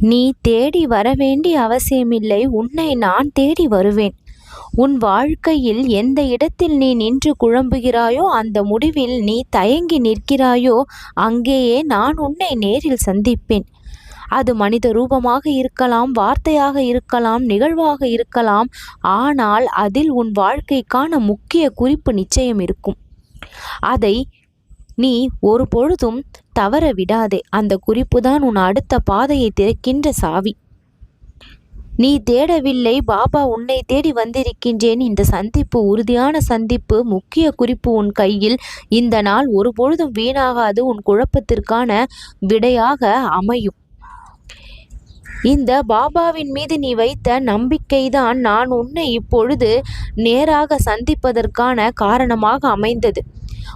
நீ தேடி வர வேண்டிய அவசியமில்லை. உன்னை நான் தேடி வருவேன். உன் வாழ்க்கையில் எந்த இடத்தில் நீ நின்று குழம்புகிறாயோ அந்த முடிவில் நீ தயங்கி நிற்கிறாயோ அங்கேயே நான் உன்னை நேரில் சந்திப்பேன். அது மனித ரூபமாக இருக்கலாம் வார்த்தையாக இருக்கலாம் நிகழ்வாக இருக்கலாம். ஆனால் அதில் உன் வாழ்க்கைக்கான முக்கிய குறிப்பு நிச்சயம் இருக்கும். அதை நீ ஒரு பொழுதும் தவற விடாதே. அந்த குறிப்பு தான் உன் அடுத்த பாதையை திறக்கின்ற சாவி. நீ தேடவில்லை பாபா உன்னை தேடி வந்திருக்கின்றேன் இந்த சந்திப்பு உறுதியான சந்திப்பு முக்கிய குறிப்பு உன் கையில். இந்த நாள் ஒரு பொழுதும் வீணாகாது உன் குழப்பத்திற்கான விடையாக அமையும். இந்த பாபாவின் மீது நீ வைத்த நம்பிக்கைதான் நான் உன்னை இப்பொழுது நேராக சந்திப்பதற்கான காரணமாக அமைந்தது.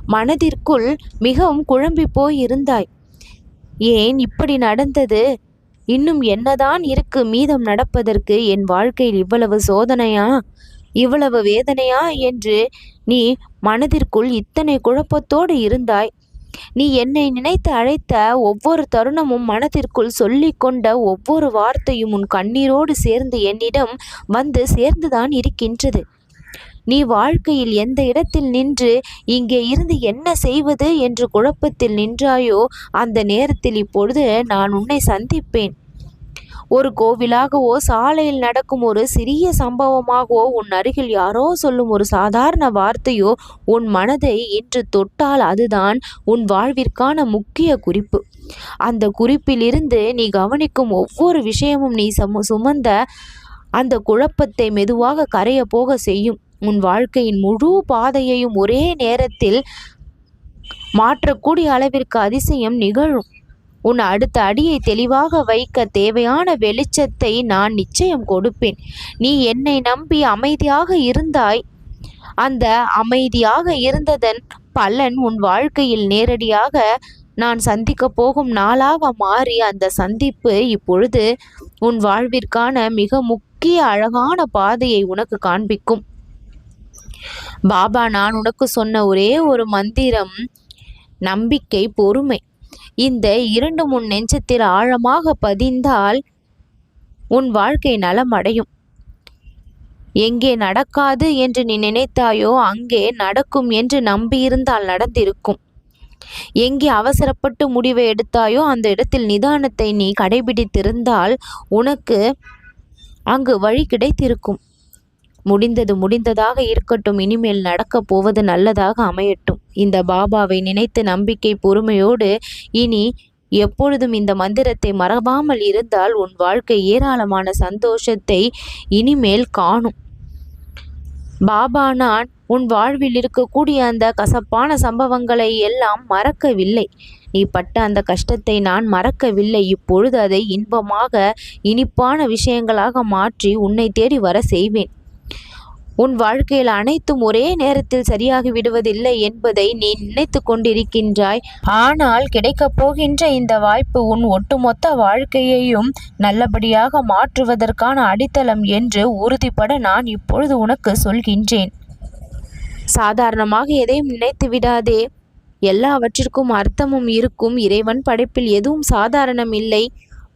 மனதிற்குள் மிகவும் குழம்பி போய் இருந்தாய் ஏன் இப்படி நடந்தது? இன்னும் என்னதான் இருக்கு மீதம் நடப்பதற்கு? என் வாழ்க்கையில் இவ்வளவு சோதனையா? இவ்வளவு வேதனையா? என்று நீ மனதிற்குள் இத்தனை குழப்பத்தோடு இருந்தாய். நீ என்னை நினைத்து அழைத்த ஒவ்வொரு தருணமும் மனதிற்குள் சொல்லிக்கொண்ட ஒவ்வொரு வார்த்தையும் உன் கண்ணீரோடு சேர்ந்து என்னிடம் வந்து சேர்ந்துதான் இருக்கின்றது. நீ வாழ்க்கையில் எந்த இடத்தில் நின்று இங்கே இருந்து என்ன செய்வது என்று குழப்பத்தில் நின்றாயோ அந்த நேரத்தில் இப்பொழுது நான் உன்னை சந்திப்பேன். ஒரு கோவிலாகவோ சாலையில் நடக்கும் ஒரு சிறிய சம்பவமாகவோ உன் அருகில் யாரோ சொல்லும் ஒரு சாதாரண வார்த்தையோ உன் மனதை இன்று தொட்டால் அதுதான் உன் வாழ்விற்கான முக்கிய குறிப்பு. அந்த குறிப்பிலிருந்து நீ கவனிக்கும் ஒவ்வொரு விஷயமும் நீ சம சுமந்த அந்த குழப்பத்தை மெதுவாக கரைய போக செய்யும். உன் வாழ்க்கையின் முழு பாதையையும் ஒரே நேரத்தில் மாற்றக்கூடிய அளவிற்கு அதிசயம் நிகழும். உன் அடுத்த அடியை தெளிவாக வைக்க தேவையான வெளிச்சத்தை நான் நிச்சயம் கொடுப்பேன். நீ என்னை நம்பி அமைதியாக இருந்தாய். அந்த அமைதியாக இருந்ததன் பலன் உன் வாழ்க்கையில் நேரடியாக நான் சந்திக்க போகும் நாளாக மாறி அந்த சந்திப்பு இப்பொழுது உன் வாழ்விற்கான மிக முக்கிய அழகான பாதையை உனக்கு காண்பிக்கும். பாபா நான் உனக்கு சொன்ன ஒரே ஒரு மந்திரம் நம்பிக்கை பொறுமை. இந்த இரண்டு முன் நெஞ்சத்தில் ஆழமாக பதிந்தால் உன் வாழ்க்கை நலம் அடையும். எங்கே நடக்காது என்று நீ நினைத்தாயோ அங்கே நடக்கும் என்று நம்பியிருந்தால் நடந்திருக்கும். எங்கே அவசரப்பட்டு முடிவை எடுத்தாயோ அந்த இடத்தில் நிதானத்தை நீ கடைபிடித்திருந்தால் உனக்கு அங்கு வழி கிடைத்திருக்கும். முடிந்தது முடிந்ததாக இருக்கட்டும் இனிமேல் நடக்கப் போவது நல்லதாக அமையட்டும். இந்த பாபாவை நினைத்து நம்பிக்கை பொறுமையோடு இனி எப்பொழுதும் இந்த மந்திரத்தை மறவாமல் இருந்தால் உன் வாழ்க்கை ஏராளமான சந்தோஷத்தை இனிமேல் காணும். பாபா நான் உன் வாழ்வில் இருக்கக்கூடிய அந்த கசப்பான சம்பவங்களை எல்லாம் மறக்கவில்லை. நீ பட்ட அந்த கஷ்டத்தை நான் மறக்கவில்லை. இப்பொழுது அதை இன்பமாக இனிப்பான விஷயங்களாக மாற்றி உன்னை தேடி வர செய்வேன். உன் வாழ்க்கையில் அனைத்தும் ஒரே நேரத்தில் சரியாகி விடுவதில்லை என்பதை நீ நினைத்து கொண்டிருக்கின்றாய். ஆனால் கிடைக்கப் போகின்ற இந்த வாய்ப்பு உன் ஒட்டுமொத்த வாழ்க்கையையும் நல்லபடியாக மாற்றுவதற்கான அடித்தளம் என்று உறுதிப்பட நான் இப்பொழுது உனக்கு சொல்கின்றேன். சாதாரணமாக எதையும் நினைத்து விடாதே. எல்லாவற்றிற்கும் அர்த்தமும் இருக்கும். இறைவன் படைப்பில் எதுவும் சாதாரணம் இல்லை.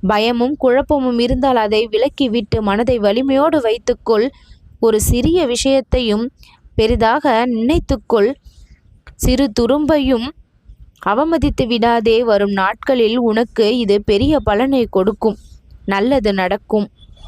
பயமும் குழப்பமும் இருந்தால் அதை விலக்கிவிட்டு மனதை வலிமையோடு வைத்துக்கொள். ஒரு சிறிய விஷயத்தையும் பெரிதாக நினைத்துக்கொள். சிறு துரும்பையும் அவமதித்து விடாதே வரும் நாட்களில் உனக்கு இது பெரிய பலனை கொடுக்கும். நல்லது நடக்கும்.